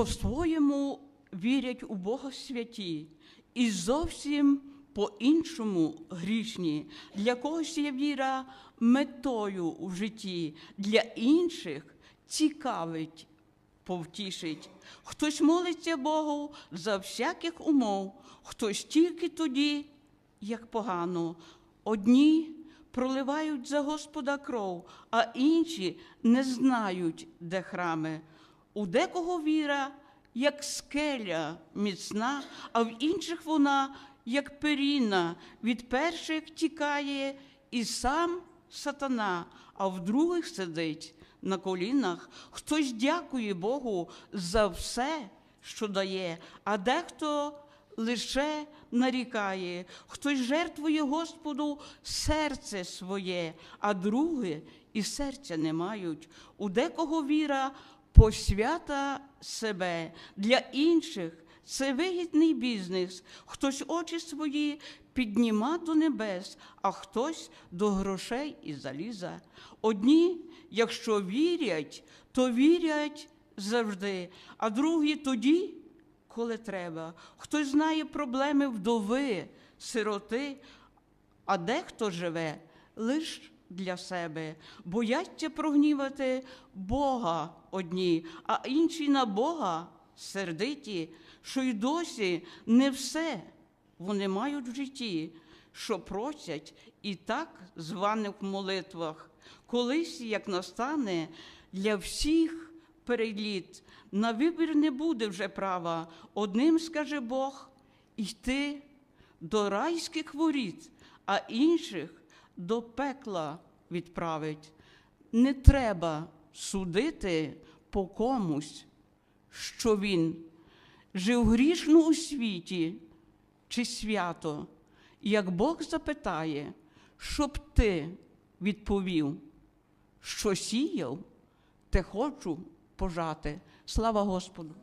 по-своєму вірять у Бога святі і зовсім по-іншому грішні. Для когось є віра метою у житті, для інших цікавить, повтішить. Хтось молиться Богу за всяких умов, хтось тільки тоді, як погано. Одні проливають за Господа кров, а інші не знають, де храми. У декого віра, як скеля міцна, а в інших вона, як періна, від перших тікає і сам сатана, а в других сидить на колінах. Хтось дякує Богу за все, що дає, а дехто лише нарікає, хтось жертвує Господу серце своє, а друге і серця не мають. У декого віра посвята себе для інших. Це вигідний бізнес. Хтось очі свої підніма до небес, а хтось до грошей і заліза. Одні, якщо вірять, то вірять завжди, а другі тоді, коли треба. Хтось знає проблеми вдови, сироти, а дехто живе лише для себе, бояться прогнівати Бога одні, а інші на Бога сердиті, що й досі не все вони мають в житті, що просять і так званих в молитвах. Колись, як настане, для всіх переліт, на вибір не буде вже права. Одним скаже Бог йти до райських воріт, а інших до пекла відправить. Не треба судити по комусь, що він жив грішно у світі чи свято. Як Бог запитає, щоб ти відповів, що сіяв, те хочу пожати. Слава Господу!